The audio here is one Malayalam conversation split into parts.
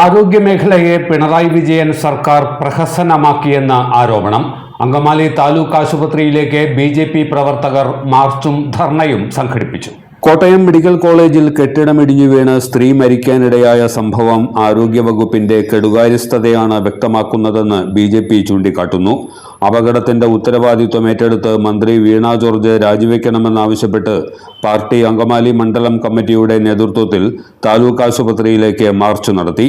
ആരോഗ്യമേഖലയെ പിണറായി വിജയൻ സർക്കാർ പ്രഹസനമാക്കിയെന്ന ആരോപണം. അങ്കമാലി താലൂക്ക് ആശുപത്രിയിലേക്ക് ബി പ്രവർത്തകർ മാർച്ചും ധർണയും സംഘടിപ്പിച്ചു. കോട്ടയം മെഡിക്കൽ കോളേജിൽ കെട്ടിടമിടിഞ്ഞു വീണ് സ്ത്രീ മരിക്കാനിടയായ സംഭവം ആരോഗ്യവകുപ്പിന്റെ കെടുകാര്യസ്ഥതയാണ് വ്യക്തമാക്കുന്നതെന്ന് ബി ജെ പി ചൂണ്ടിക്കാട്ടുന്നു. അപകടത്തിന്റെ ഉത്തരവാദിത്വം ഏറ്റെടുത്ത് മന്ത്രി വീണ ജോർജ് രാജിവെക്കണമെന്നാവശ്യപ്പെട്ട് പാർട്ടി അങ്കമാലി മണ്ഡലം കമ്മിറ്റിയുടെ നേതൃത്വത്തിൽ താലൂക്ക് ആശുപത്രിയിലേക്ക് മാർച്ച് നടത്തി.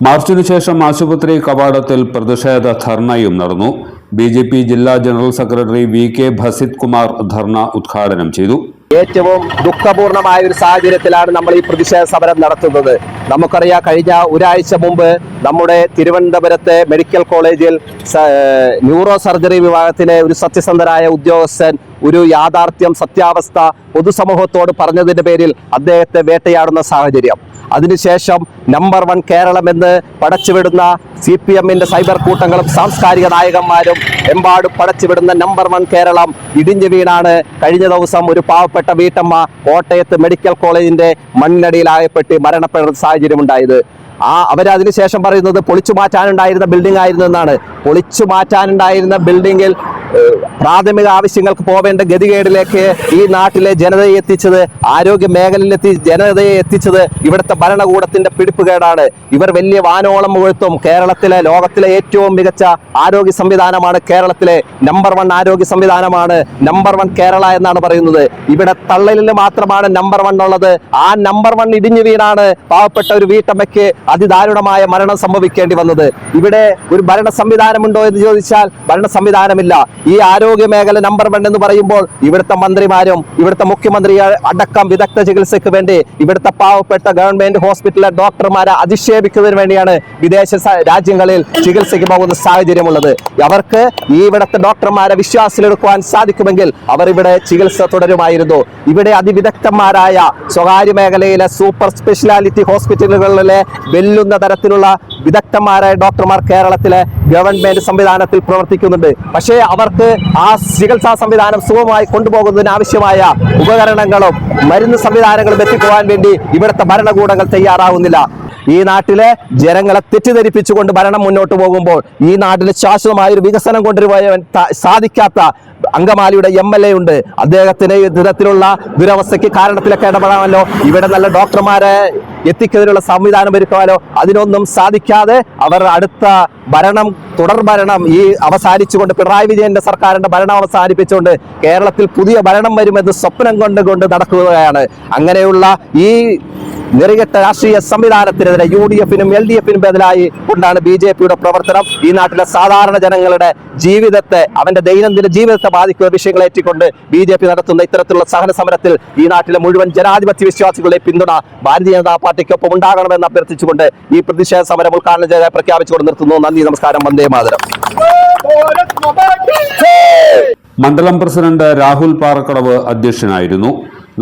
മാർച്ചിനു ശേഷം ആശുപത്രി കവാടത്തിൽ പ്രതിഷേധ ധർണയും നടന്നു. ബി ജില്ലാ general secretary V K Basith Kumar ധർണ ഉദ്ഘാടനം ചെയ്തു. ഏറ്റവും ദുഃഖപൂർണമായ ഒരു സാഹചര്യത്തിലാണ് നമ്മൾ ഈ പ്രതിഷേധ സമരം നടത്തുന്നത്. നമുക്കറിയാം കഴിഞ്ഞ ഒരാഴ്ച മുമ്പ് നമ്മുടെ തിരുവനന്തപുരത്തെ മെഡിക്കൽ കോളേജിൽ ന്യൂറോ സർജറി വിഭാഗത്തിലെ ഒരു സത്യസന്ധനായ ഉദ്യോഗസ്ഥൻ ഒരു യാഥാർത്ഥ്യം സത്യാവസ്ഥ പൊതുസമൂഹത്തോട് പറഞ്ഞതിന്റെ പേരിൽ അദ്ദേഹത്തെ വേട്ടയാടുന്ന സാഹചര്യം. അതിനുശേഷം നമ്പർ വൺ കേരളം എന്ന് പടച്ചുവിടുന്ന സി പി എമ്മിന്റെ സൈബർ കൂട്ടങ്ങളും സാംസ്കാരിക നായകന്മാരും എമ്പാടും പടച്ചുവിടുന്ന നമ്പർ വൺ കേരളം ഇടിഞ്ഞു വീണാണ്. കഴിഞ്ഞ ദിവസം ഒരു പാവപ്പെട്ട വീട്ടമ്മ കോട്ടയത്ത് മെഡിക്കൽ കോളേജിന്റെ മണ്ണിനടിയിലായപ്പെട്ട് മരണപ്പെടുന്ന സാഹചര്യം ഉണ്ടായത്. ആ അവരതിനുശേഷം പറയുന്നത് പൊളിച്ചു മാറ്റാനുണ്ടായിരുന്ന ബിൽഡിംഗ് ആയിരുന്നു എന്നാണ്. പൊളിച്ചു മാറ്റാനുണ്ടായിരുന്ന ബിൽഡിങ്ങിൽ പ്രാഥമിക ആവശ്യങ്ങൾക്ക് പോവേണ്ട ഗതികേടിലേക്ക് ഈ നാട്ടിലെ ജനതയെ എത്തിച്ചത് ആരോഗ്യ മേഖലയിലെത്തി ജനതയെ എത്തിച്ചത് ഇവിടുത്തെ ഭരണകൂടത്തിന്റെ പിടിപ്പുകേടാണ്. ഇവർ വലിയ വാനോളം മുഴുത്തും കേരളത്തിലെ ലോകത്തിലെ ഏറ്റവും മികച്ച ആരോഗ്യ സംവിധാനമാണ് കേരളത്തിലെ നമ്പർ വൺ ആരോഗ്യ സംവിധാനമാണ് നമ്പർ വൺ കേരള എന്നാണ് പറയുന്നത്. ഇവിടെ തള്ളലിൽ മാത്രമാണ് നമ്പർ വൺ ഉള്ളത്. ആ നമ്പർ വൺ ഇടിഞ്ഞു വീണാണ് പാവപ്പെട്ട ഒരു വീട്ടമ്മയ്ക്ക് അതിദാരുണമായ മരണം സംഭവിക്കേണ്ടി വന്നത്. ഇവിടെ ഒരു ഭരണ സംവിധാനമുണ്ടോ എന്ന് ചോദിച്ചാൽ ഭരണ സംവിധാനമില്ല. ഈ ആരോഗ്യ മേഖല നമ്പർ വൺ എന്ന് പറയുമ്പോൾ ഇവിടുത്തെ മന്ത്രിമാരും ഇവിടുത്തെ മുഖ്യമന്ത്രി അടക്കം വിദഗ്ധ ചികിത്സയ്ക്ക് വേണ്ടി ഇവിടുത്തെ പാവപ്പെട്ട ഗവൺമെന്റ് ഹോസ്പിറ്റലിലെ ഡോക്ടർമാരെ അധിക്ഷേപിക്കുന്നതിന് വേണ്ടിയാണ് വിദേശ രാജ്യങ്ങളിൽ ചികിത്സയ്ക്ക് പോകുന്ന സാഹചര്യമുള്ളത്. അവർക്ക് ഈ ഇവിടുത്തെ ഡോക്ടർമാരെ വിശ്വാസത്തിലെടുക്കുവാൻ സാധിക്കുമെങ്കിൽ അവർ ഇവിടെ ചികിത്സ തുടരുമായിരുന്നു. ഇവിടെ അതിവിദഗ്ധന്മാരായ സ്വകാര്യ മേഖലയിലെ സൂപ്പർ സ്പെഷ്യാലിറ്റി ഹോസ്പിറ്റലുകളിലെ വെല്ലുന്ന തരത്തിലുള്ള വിദഗ്ധന്മാരായ ഡോക്ടർമാർ കേരളത്തിലെ ഗവൺമെന്റ് സംവിധാനത്തിൽ പ്രവർത്തിക്കുന്നുണ്ട്. പക്ഷേ അവർക്ക് ആ ചികിത്സാ സംവിധാനം സുഖമായി കൊണ്ടുപോകുന്നതിന് ആവശ്യമായ ഉപകരണങ്ങളും മരുന്ന് സംവിധാനങ്ങളും എത്തിക്കുവാൻ വേണ്ടി ഇവിടുത്തെ ഭരണകൂടങ്ങൾ തയ്യാറാവുന്നില്ല. ഈ നാട്ടിലെ ജനങ്ങളെ തെറ്റിദ്ധരിപ്പിച്ചുകൊണ്ട് ഭരണം മുന്നോട്ട് പോകുമ്പോൾ ഈ നാട്ടിൽ ശാശ്വതമായ ഒരു വികസനം കൊണ്ടുവരുവാൻ സാധിക്കാത്ത അങ്കമാലിയുടെ എം എൽ എ ഉണ്ട്. അദ്ദേഹത്തിന് ഇത്തരത്തിലുള്ള ദുരവസ്ഥയ്ക്ക് കാരണത്തിലൊക്കെ ഇടപെടാമല്ലോ. ഇവിടെ നല്ല ഡോക്ടർമാരെ എത്തിക്കുന്നതിനുള്ള സംവിധാനം ഒരുക്കുവാനോ അതിനൊന്നും സാധിക്കാതെ അവർ അടുത്ത ഭരണം തുടർ ഭരണം ഈ അവസാനിച്ചുകൊണ്ട് പിണറായി വിജയന്റെ സർക്കാരിന്റെ ഭരണം അവസാനിപ്പിച്ചുകൊണ്ട് കേരളത്തിൽ പുതിയ ഭരണം വരുമെന്ന് സ്വപ്നം കൊണ്ട് കൊണ്ട് നടക്കുകയാണ്. അങ്ങനെയുള്ള ഈ നിറികെട്ട രാഷ്ട്രീയ സംവിധാനത്തിനെതിരെ യു ഡി എഫിനും എൽ ഡി എഫിനും ബദലായി കൊണ്ടാണ് ബി ജെ പിയുടെ പ്രവർത്തനം. ഈ നാട്ടിലെ സാധാരണ ജനങ്ങളുടെ ജീവിതത്തെ അവന്റെ ദൈനംദിന ജീവിതത്തെ ബാധിക്കുന്ന വിഷയങ്ങളെ ഏറ്റിക്കൊണ്ട് ബി ജെ പി നടത്തുന്ന ഇത്തരത്തിലുള്ള സഹന സമരത്തിൽ ഈ നാട്ടിലെ മുഴുവൻ ജനാധിപത്യ വിശ്വാസികളുടെ പിന്തുണ ഭാരതീയ ജനതാ പാർട്ടിക്കൊപ്പം ഉണ്ടാകണമെന്ന് അഭ്യർത്ഥിച്ചുകൊണ്ട് ഈ പ്രതിഷേധ സമരം ഉദ്ഘാടനം ചെയ്ത പ്രഖ്യാപിച്ചുകൊണ്ട് നിർത്തുന്നു. നന്ദി നമസ്കാരം. വന്ദേ മാതരം. മണ്ഡലം പ്രസിഡന്റ് രാഹുൽ പാറക്കടവ് അധ്യക്ഷനായിരുന്നു.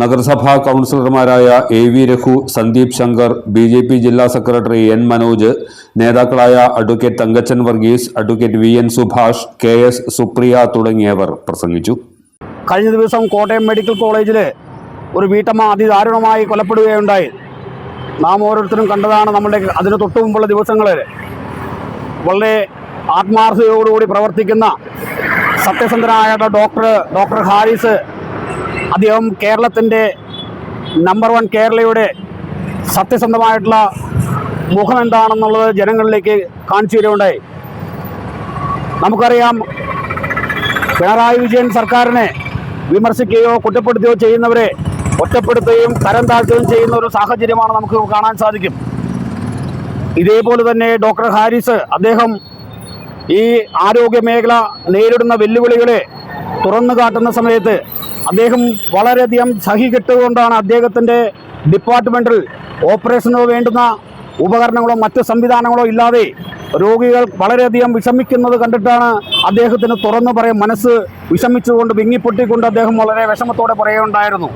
നഗരസഭാ കൗൺസിലർമാരായ A V Raghu Sandeep Shankar B J P ജില്ലാ സെക്രട്ടറി എൻ മനോജ് നേതാക്കളായ advocate Thankachan Varghese advocate V N Subhash K S Supriya തുടങ്ങിയവർ പ്രസംഗിച്ചു. കഴിഞ്ഞ ദിവസം കോട്ടയം മെഡിക്കൽ കോളേജിൽ ഒരു വീട്ടമ്മ അതിദാരുണമായി കൊലപ്പെടുകയുണ്ടായി. നാം ഓരോരുത്തരും കണ്ടതാണ് നമ്മുടെ അതിന് തൊട്ടു മുമ്പുള്ള ദിവസങ്ങളിൽ വളരെ ആത്മാർത്ഥതയോടുകൂടി പ്രവർത്തിക്കുന്ന സത്യസന്ധനായ ഡോക്ടർ ഡോക്ടർ ഹാരിസ് അദ്ദേഹം കേരളത്തിന്റെ നമ്പർ വൺ കേരളയുടെ സത്യസന്ധമായിട്ടുള്ള മുഖം എന്താണെന്നുള്ളത് ജനങ്ങളിലേക്ക് കാണിച്ചു തരുകയുണ്ടായി. നമുക്കറിയാം പിണറായി വിജയൻ സർക്കാരിനെ വിമർശിക്കുകയോ കുറ്റപ്പെടുത്തുകയോ ചെയ്യുന്നവരെ ഒറ്റപ്പെടുത്തുകയും തരം താഴ്ത്തുകയും ചെയ്യുന്ന ഒരു സാഹചര്യമാണ് നമുക്ക് കാണാൻ സാധിക്കും. ഇതേപോലെ തന്നെ ഡോക്ടർ ഹാരിസ് അദ്ദേഹം ഈ ആരോഗ്യ മേഖല നേരിടുന്ന വെല്ലുവിളികളെ തുറന്നു കാട്ടുന്ന സമയത്ത് അദ്ദേഹം വളരെയധികം സഹികെട്ടുകൊണ്ടാണ് അദ്ദേഹത്തിന്റെ ഡിപ്പാർട്ട്മെന്റിൽ ഓപ്പറേഷനോ വേണ്ടുന്ന ഉപകരണങ്ങളോ മറ്റ് സംവിധാനങ്ങളോ ഇല്ലാതെ രോഗികൾ വളരെയധികം വിഷമിക്കുന്നത് കണ്ടിട്ടാണ് അദ്ദേഹത്തിന് തുറന്നു പറയാൻ മനസ്സ് വിഷമിച്ചുകൊണ്ട് വിങ്ങിപ്പൊട്ടിക്കൊണ്ട് അദ്ദേഹം വളരെ വിഷമത്തോടെ പറയുകയുണ്ടായിരുന്നു.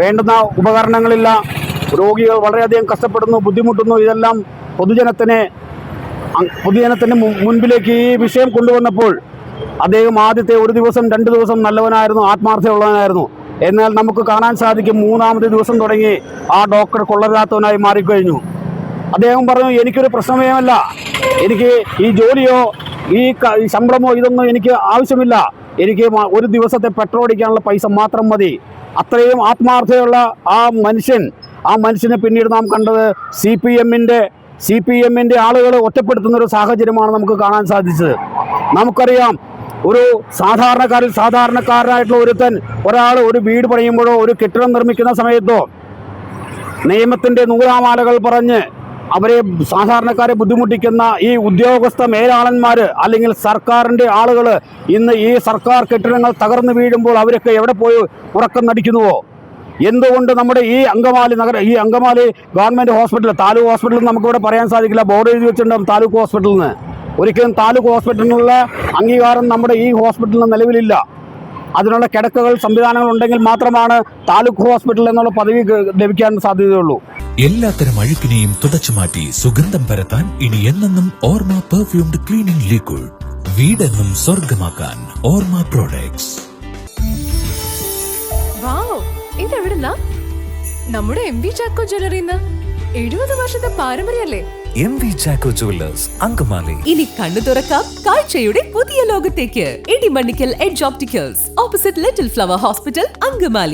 വേണ്ടുന്ന ഉപകരണങ്ങളില്ല. രോഗികൾ വളരെയധികം കഷ്ടപ്പെടുന്നു ബുദ്ധിമുട്ടുന്നു. ഇതെല്ലാം പൊതുജനത്തിനെ പൊതുജനത്തിന് മുൻപിലേക്ക് ഈ വിഷയം കൊണ്ടുവന്നപ്പോൾ അദ്ദേഹം ആദ്യത്തെ ഒരു ദിവസം രണ്ട് ദിവസം നല്ലവനായിരുന്നു ആത്മാർത്ഥമുള്ളവനായിരുന്നു എന്നാൽ നമുക്ക് കാണാൻ സാധിക്കും മൂന്നാമത്തെ ദിവസം തുടങ്ങി ആ ഡോക്ടർ കൊള്ളരാത്തവനായി മാറിക്കഴിഞ്ഞു. അദ്ദേഹം പറഞ്ഞു എനിക്കൊരു പ്രശ്നമേയല്ല എനിക്ക് ഈ ജോലിയോ ഈ ശമ്പളമോ ഇതൊന്നും എനിക്ക് ആവശ്യമില്ല. എനിക്ക് ഒരു ദിവസത്തെ പെട്രോൾ അടിക്കാനുള്ള പൈസ മാത്രം മതി. അത്രയും ആത്മാർത്ഥതയുള്ള ആ മനുഷ്യൻ ആ മനുഷ്യനെ പിന്നീട് നാം കണ്ടത് സി പി എമ്മിന്റെ സി പി എമ്മിന്റെ ആളുകൾ ഒറ്റപ്പെടുത്തുന്ന ഒരു സാഹചര്യമാണ് നമുക്ക് കാണാൻ സാധിച്ചത്. നമുക്കറിയാം ഒരു സാധാരണക്കാരിൽ സാധാരണക്കാരനായിട്ടുള്ള ഒരുത്തൻ ഒരാൾ ഒരു വീട് പണിയുമ്പോഴോ ഒരു കെട്ടിടം നിർമ്മിക്കുന്ന സമയത്തോ നിയമത്തിന്റെ നൂലാമാലകൾ പറഞ്ഞ് അവരെ സാധാരണക്കാരെ ബുദ്ധിമുട്ടിക്കുന്ന ഈ ഉദ്യോഗസ്ഥ മേലാളന്മാർ അല്ലെങ്കിൽ സർക്കാരിന്റെ ആളുകൾ ഇന്ന് ഈ സർക്കാർ കെട്ടിടങ്ങൾ തകർന്നു വീഴുമ്പോൾ അവരൊക്കെ എവിടെ പോയി ഉറക്കം നടിക്കുന്നുവോ? എന്തുകൊണ്ട് നമ്മുടെ ഈ അങ്കമാലി നഗര ഈ അങ്കമാലി ഗവൺമെന്റ് ഹോസ്പിറ്റൽ താലൂക്ക് ഹോസ്പിറ്റലിൽ നമുക്കിവിടെ പറയാൻ സാധിക്കില്ല. ബോർഡ് എഴുതി വെച്ചിട്ടുണ്ടാവും താലൂക്ക് ഹോസ്പിറ്റലിൽ നിന്ന് ഒരിക്കലും താലൂക്ക് ഹോസ്പിറ്റലിനുള്ള അംഗീകാരം നമ്മുടെ ഈ ഹോസ്പിറ്റലിന് നിലവിലില്ല. അതിനുള്ള കിടക്കുകൾ സംവിധാനങ്ങൾ ഉണ്ടെങ്കിൽ മാത്രമാണ് താലൂക്ക് ഹോസ്പിറ്റൽ എന്നുള്ള പദവി ലഭിക്കാൻ സാധ്യതയുള്ളൂ. എല്ലാത്തരം അഴുക്കിനെയും തുടച്ചു മാറ്റി സുഗന്ധം പരത്താൻ ഇനി എന്നെന്നും ഓർമ്മ പെർഫ്യൂംഡ് ക്ലീനിംഗ് ലിക്വിഡ് വീടെന്നും സ്വർഗമാക്കാൻ ഓർമ്മ പ്രോഡക്ട്സ് വാവ് ഇതെവിടുന്നാ? നമ്മുടെ എം വി ചാക്കോ ജ്വല്ലറിന്ന് എഴുപത് വർഷത്തെ പാരമ്പര്യല്ലേ ഇനി തുറക്കാം കാഴ്ചയുടെ പുതിയ ലോകത്തേക്ക്. Opposite Little Flower Hospital Angamaly